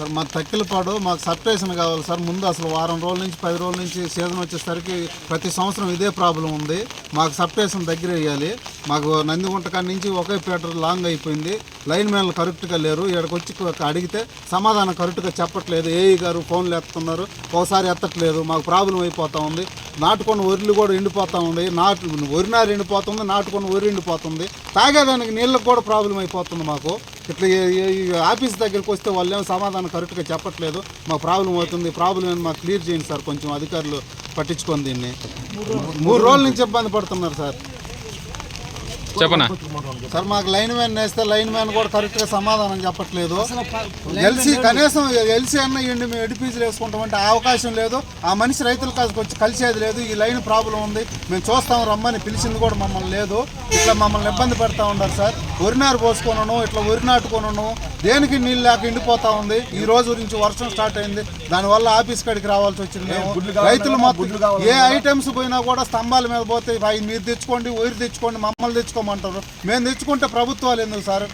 Sir మాకు తక్కిలపాడు మాకు సర్ప్రైజ్ని కావాలి సార్. ముందు అసలు వారం రోజుల నుంచి పది రోజుల నుంచి సీజన్ వచ్చేసరికి ప్రతి సంవత్సరం ఇదే ప్రాబ్లం ఉంది. మాకు సర్ప్రైజ్ని దగ్గర వేయాలి. మాకు నందిగుంట కాడ నుంచి ఒకే పీటర్ లాంగ్ అయిపోయింది. లైన్ మ్యాన్లు కరెక్ట్గా లేరు. ఇక్కడికి వచ్చి అడిగితే సమాధానం కరెక్ట్గా చెప్పట్లేదు. ఏఈ గారు ఫోన్లు ఎత్తుతున్నారు ఒకసారి ఎత్తట్లేదు. మాకు ప్రాబ్లం అయిపోతూ ఉంది. నాటుకొని వరిలు కూడా ఎండిపోతూ ఉంది. నాటు వరినారు ఎండిపోతుంది. నాటుకొని వరి ఎండిపోతుంది. తాగేదానికి నీళ్ళకి కూడా ప్రాబ్లం అయిపోతుంది మాకు. ఇట్లా ఈ ఆఫీస్ దగ్గరికి వస్తే వాళ్ళు ఏమో సమాధానం కరెక్ట్గా చెప్పట్లేదు. మాకు ప్రాబ్లం అవుతుంది. ప్రాబ్లం ఏంటి మాకు క్లియర్ చేయండి సార్. కొంచెం అధికారులు పట్టించుకొని దీన్ని. మూడు రోజుల నుంచి ఇబ్బంది పడుతున్నారు సార్. చెప్పనా? సార్ మాకు లైన్ మ్యాన్ వేస్తే లైన్ మ్యాన్ కూడా కరెక్ట్గా సమాధానం చెప్పట్లేదు. ఎల్సీ కనీసం ఎల్సీ అన్న ఇవ్వండి మేము ఎడిపీజీలు వేసుకుంటామంటే ఆ అవకాశం లేదు. ఆ మనిషి రైతుల కాడికి వచ్చి కలిసేది లేదు. ఈ లైన్ ప్రాబ్లం ఉంది. మేము చూస్తాం రమ్మని పిలిచింది కూడా మమ్మల్ని లేదు. ఇట్లా మమ్మల్ని ఇబ్బంది పెడతా ఉన్నారు సార్. వరినారు పోసుకొనను ఇట్లా వరి నాటుకొనను దేనికి నీళ్ళు లేక ఎండిపోతా ఉంది? ఈ రోజు నుంచి వర్షం స్టార్ట్ అయింది. దానివల్ల ఆఫీస్ కాడికి రావాల్సి వచ్చింది మేము. రైతులు మొత్తం ఏ ఐటమ్స్ పోయినా కూడా స్తంభాల మీద పోతే అవి మీరు తెచ్చుకోండి ఊరి తెచ్చుకోండి మమ్మల్ని తెచ్చుకోమంటారు మేము తెచ్చుకుంటే ప్రభుత్వాలు ఎందుకు సార్?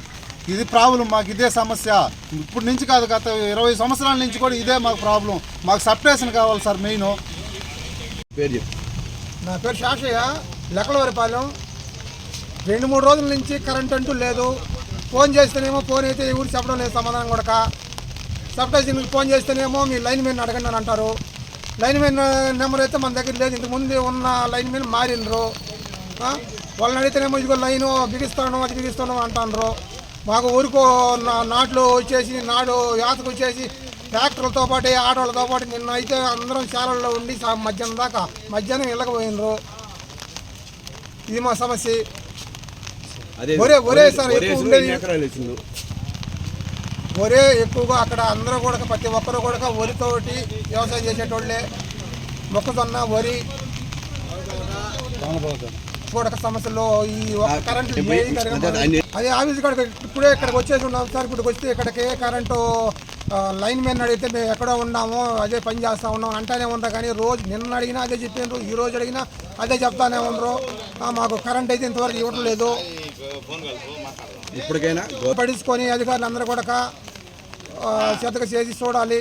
ఇది ప్రాబ్లం మాకు ఇదే సమస్య. ఇప్పుడు నుంచి కాదు గత ఇరవై సంవత్సరాల నుంచి కూడా ఇదే మాకు ప్రాబ్లం. మాకు సప్టేషన్ కావాలి సార్ మెయిన్. నా పేరు శాషయ్య లెక్కలవరిపాలెం. రెండు మూడు రోజుల నుంచి కరెంట్ అంటూ లేదు. ఫోన్ చేస్తేనేమో ఫోన్ అయితే ఎవరు చెప్పడం లేదు సమాధానం కూడా సబ్స్టేషన్కి ఫోన్ చేస్తేనేమో మీ లైన్ మెన్ అడగండి అని అంటారు. లైన్ మెన్ నెంబర్ అయితే మన దగ్గర లేదు. ఇంతకు ముందు ఉన్న లైన్ మెన్ మారిండ్రు. ఆ? వాళ్ళని అడిగితేనేమో ఇదిగో లైన్ బిగిస్తాను అది బిగిస్తాను అంటాండ్రు. మాకు ఊరికో నా- నాట్లు వచ్చేసి నాడు యాతకు వచ్చేసి ట్రాక్టర్లతో పాటు ఆటోలతో పాటు నిన్న అయితే అందరం శాలల్లో ఉండి సా- మధ్యాహ్నం దాకా మధ్యాహ్నం ఇళ్ళకి పోయినరు ఇది మా సమస్య. అదే ఒరే ఒరే సార్ ఎక్కువ ఉండేది. ఒరే ఎక్కువగా అక్కడ అందరూ కూడా ప్రతి ఒక్కరు కూడా వరితోటి వ్యవసాయం చేసేటోళ్ళే. మొక్కజొన్న వరి. కూడా సమస్యలో ఈ కరెంట్ అదే ఆఫీస్ కాడికి ఇప్పుడే ఇక్కడికి వచ్చేసి ఉన్నాం సార్. ఇప్పుడు వస్తే ఇక్కడికి కరెంటు లైన్ మ్యాన్ అడిగితే మేము ఎక్కడో ఉన్నాము అదే పని చేస్తా ఉన్నాం అంటానే ఉంటా కానీ రోజు నిన్న అడిగినా అదే చెప్పినారు ఈ రోజు అడిగినా అదే చెప్తానే ఉండరు. మాకు కరెంట్ అయితే ఇంతవరకు ఇవ్వడం లేదు ఇప్పటికైనా పడించుకొని అధికారులు అందరూ కూడా శ్రద్ధగా చేసి చూడాలి.